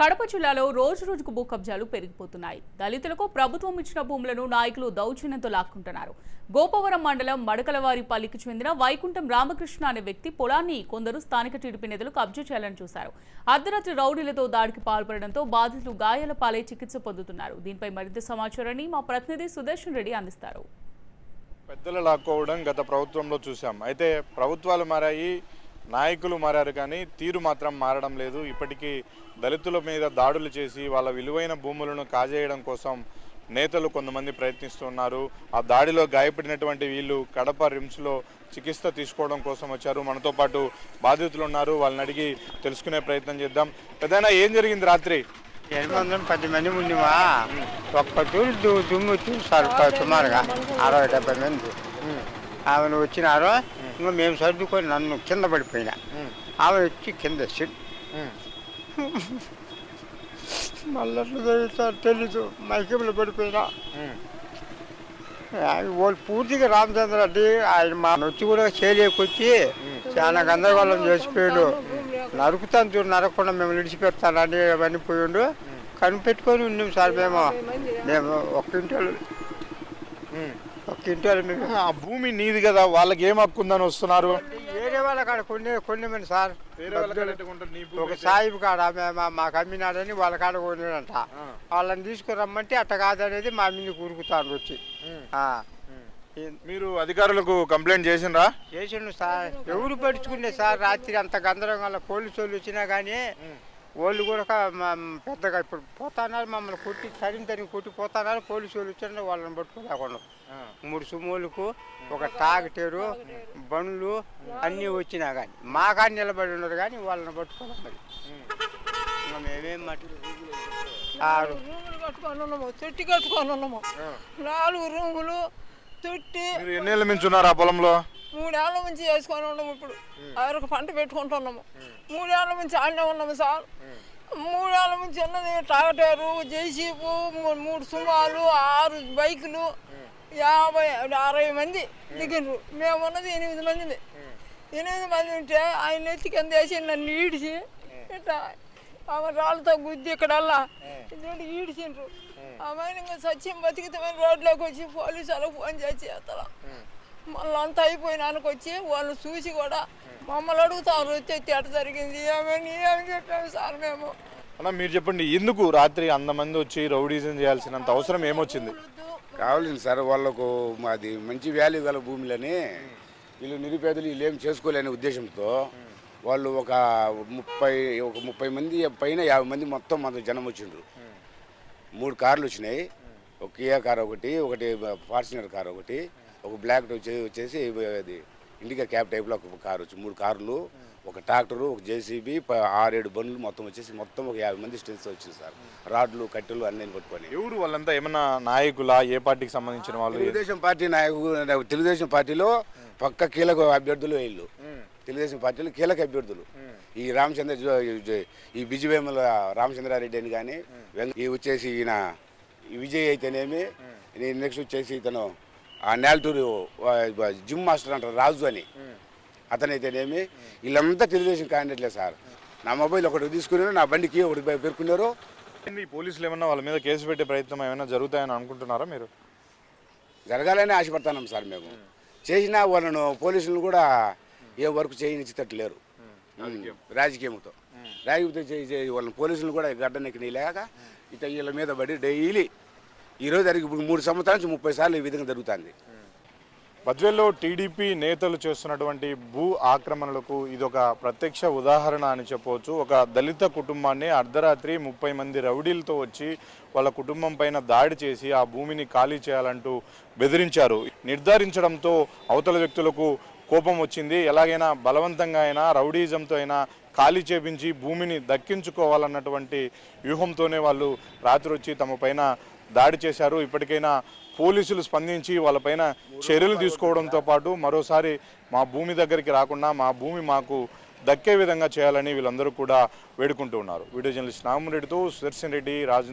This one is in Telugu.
కడప జిల్లాలో రోజు రోజుకు భూ కబ్జాలు పెరిగిపోతున్నాయి. దళితులకు ప్రభుత్వం ఇచ్చిన భూములను నాయకులు దౌర్జన్యంతో లాక్కుంటున్నారు. గోపవరం మండలం మడకలవారిపల్లికి చెందిన వైకుంఠం రామకృష్ణ అనే వ్యక్తి పొలాన్ని కొందరు స్థానిక టీడీపీ నేతలు కబ్జా చేయాలని చూశారు. అర్ధరాత్రి రౌడీలతో దాడికి పాల్పడడంతో బాధితులు గాయాల పాలై చికిత్స పొందుతున్నారు. దీనిపై మరింత సమాచారాన్ని మా ప్రతినిధి సుదర్శన్ రెడ్డి అందిస్తారు. పెద్దలు లాక్కోవడం గత ప్రభుత్వంలో చూసాం అయితే ప్రభుత్వాలు మారాయి. నాయకులు మారారు కానీ తీరు మాత్రం మారడం లేదు. ఇప్పటికీ దళితుల మీద దాడులు చేసి వాళ్ళ విలువైన భూములను కాజేయడం కోసం నేతలు కొంతమంది ప్రయత్నిస్తున్నారు. ఆ దాడిలో గాయపడినటువంటి వీళ్ళు కడప రిమ్స్లో చికిత్స తీసుకోవడం కోసం వచ్చారు. మనతో పాటు బాధితులు ఉన్నారు. వాళ్ళని అడిగి తెలుసుకునే ప్రయత్నం చేద్దాం. ఏదైనా ఏం జరిగింది రాత్రి? ఎనిమిది వందల పది మంది ఉండేవా ఒక్క తూరు దుమ్ము చూసారు సుమారుగా అరవై డెబ్బై మంది. ఆమెను వచ్చినారు ఇంకా మేము సర్దుకొని నన్ను కింద పడిపోయినా. ఆమె వచ్చి కింద మళ్ళీ జరుగుతారు తెలీదు మైకంలో పడిపోయినా. వాళ్ళు పూర్తిగా రామచంద్ర రెడ్డి ఆయన మా నొచ్చి కూడా చేయలేకొచ్చి చాలా గందరగోళం చేసిపోయాడు. నరుకుతాను చూడు నరకకుండా మేము విడిచిపెడతానని అవన్నీ పోయిండు కనిపెట్టుకొని ఉన్నాం సార్ మేము. మేము ఒక్క ఇంటి మేము ఆ భూమి నీది కదా వాళ్ళకి ఏం హక్కు ఉందని వస్తున్నారు? వేరే వాళ్ళ కాడ కొన్ని కొన్ని సార్. ఒక? సాయిబు కాడ మాకు అమ్మినాడని వాళ్ళ కాడ కొన్నాడంట. వాళ్ళని తీసుకురమ్మంటే అట్ట కాదనేది మా మీద కూరుకుతాను వచ్చి. మీరు అధికారులకు కంప్లైంట్ చేసిండ్రా? చేసిండు సార్. ఎవరు పడుచుకునే సార్ రాత్రి అంత గందరగోళం పోలీసు వాళ్ళు వచ్చినా కానీ వాళ్ళు కూడా పెద్దగా ఇప్పుడు పోతాన్నారు మమ్మల్ని కొట్టి తరిమి తరిమి కొట్టి పోతాన్నారు పోలీసు వాళ్ళు వచ్చిన వాళ్ళని పట్టుకోలేకుండా మూడు సుమోలకు ఒక టాగటేరు బండ్లు అన్నీ వచ్చినా కానీ మా కానీ నిలబడి ఉన్నారు కానీ వాళ్ళని పట్టుకోలేదు మరి మేమేం రూములు కట్టుకొని ఉన్నాము తొట్టి కట్టుకొని ఉన్నాము. నాలుగు రూములు తొట్టి ఎన్నేళ్ళ నుంచి ఉన్నారు ఆ పొలంలో? మూడేళ్ళ నుంచి చేసుకొని ఉన్నాము ఇప్పుడు. ఆరుకు పంట పెట్టుకుంటున్నాము. మూడేళ్ళ నుంచి ఆడనే ఉన్నాము సార్. మూడేళ్ళ నుంచి ఉన్నది టాగటేరు జైసీపు మూడు సుమాలు ఆరు బైకులు యాభై అరవై మంది దిగినరు మేము ఉన్నది ఎనిమిది మందిని. ఎనిమిది మంది ఉంటే ఆయన ఎత్తి కింద వేసి నన్ను ఈడిచి ఇట్లా ఆమె రాళ్ళతో గుద్ది ఇక్కడల్లా ఇటువంటి ఈడిచిండ్రు. ఆమె ఇంకా సత్యం బతికితమైన రోడ్లోకి వచ్చి పోలీసు వాళ్ళకి ఫోన్ చేసి అతను మళ్ళీ అంతా అయిపోయినానికి వచ్చి వాళ్ళు చూసి కూడా మమ్మల్ని అడుగుతారు వచ్చి ఎట్ట జరిగింది? ఏమని ఏమి చెప్పాము సార్ మేము? అన్న మీరు చెప్పండి ఎందుకు రాత్రి అంత మంది వచ్చి రౌడీజం చేయాల్సినంత అవసరం ఏమొచ్చింది? కావాలండి సార్ వాళ్ళకు మాది మంచి వాల్యూ గల భూములని వీళ్ళు నిరుపేదలు వీళ్ళు ఏం చేసుకోలేని ఉద్దేశంతో వాళ్ళు ఒక ముప్పై ఒక ముప్పై మంది పైన యాభై మంది మొత్తం మన జనం వచ్చిండ్రు. మూడు కార్లు వచ్చినాయి. ఒక కియా కార్ ఒకటి ఒకటి ఫార్చునర్ కార్ ఒకటి ఒక బ్లాక్ వచ్చే వచ్చేసి అది ఇండికా క్యాబ్ టైప్లో ఒక కార్ వచ్చి మూడు కార్లు ఒక ట్రాక్టరు ఒక జేసీబీ ఆరేడు బండ్లు మొత్తం వచ్చేసి మొత్తం ఒక యాభై మంది స్టేట్స్ వచ్చింది సార్. రాడ్లు కట్టెలు అన్నీ పట్టుకొని ఎవరు వాళ్ళంతా ఏమన్నా నాయకులా? ఏ పార్టీకి సంబంధించిన వాళ్ళు? తెలుగుదేశం పార్టీ నాయకులు తెలుగుదేశం పార్టీలో పక్క కీలక అభ్యర్థులు వీళ్ళు. తెలుగుదేశం పార్టీలో కీలక అభ్యర్థులు. ఈ రామచంద్ర జో- ఈ బిజువేముల రామచంద్రారెడ్డి అని కానీ ఈ వచ్చేసి ఈయన ఈ విజయ్ అయితేనేమి నెక్స్ట్ వచ్చేసి ఇతను ఆ నేల్టూరు జిమ్ మాస్టర్ అంటారు రాజు అని. అతనైతేనేమి వీళ్ళంతా తెలుగుదేశం క్యాండిడేట్లే సార్. నా మొబైల్ ఒకటి తీసుకున్నారు నా బండికి ఒకటి పేర్కొన్నారు. ఈ పోలీసులు ఏమన్నా వాళ్ళ మీద కేసు పెట్టే ప్రయత్నం ఏమైనా జరుగుతాయని అనుకుంటున్నారా మీరు? జరగాలని ఆశపడుతున్నాం సార్ మేము. చేసినా వాళ్ళను పోలీసులు కూడా ఏ వర్క్ చేయనిచ్చేటట్టు రాజకీయంతో. రాజకీయంతో చేయి చేయి వాళ్ళని పోలీసులు కూడా గడ్డనెక్కి లేక ఇట వీళ్ళ మీద పడి డైలీ ఈరోజు జరిగి ఇప్పుడు మూడు సంవత్సరాల నుంచి ముప్పై సార్లు ఈ విధంగా జరుగుతుంది. బద్వేల్లో టీడీపీ నేతలు చేస్తున్నటువంటి భూ ఆక్రమణలకు ఇదొక ప్రత్యక్ష ఉదాహరణ అని చెప్పవచ్చు. ఒక దళిత కుటుంబాన్ని అర్ధరాత్రి ముప్పై మంది రౌడీలతో వచ్చి వాళ్ళ కుటుంబం పైన దాడి చేసి ఆ భూమిని ఖాళీ చేయాలంటూ బెదిరించారు. నిర్ధారించడంతో అవతల వ్యక్తులకు కోపం వచ్చింది. ఎలాగైనా బలవంతంగా అయినా రౌడీజంతో అయినా ఖాళీ చేపించి భూమిని దక్కించుకోవాలన్నటువంటి వ్యూహంతోనే వాళ్ళు రాత్రి వచ్చి తమ పైన దాడి చేశారు. ఇప్పటికైనా పోలీసులు స్పందించి వాళ్ళపైన చర్యలు తీసుకోవడంతో పాటు మరోసారి మా భూమి దగ్గరికి రాకుండా మా భూమి మాకు దక్కే విధంగా చేయాలని వీళ్ళందరూ కూడా వేడుకుంటూ ఉన్నారు. వీడియో జర్నలిస్ట్ నాగమరెడ్డితో సుదర్శన్ రెడ్డి రాజు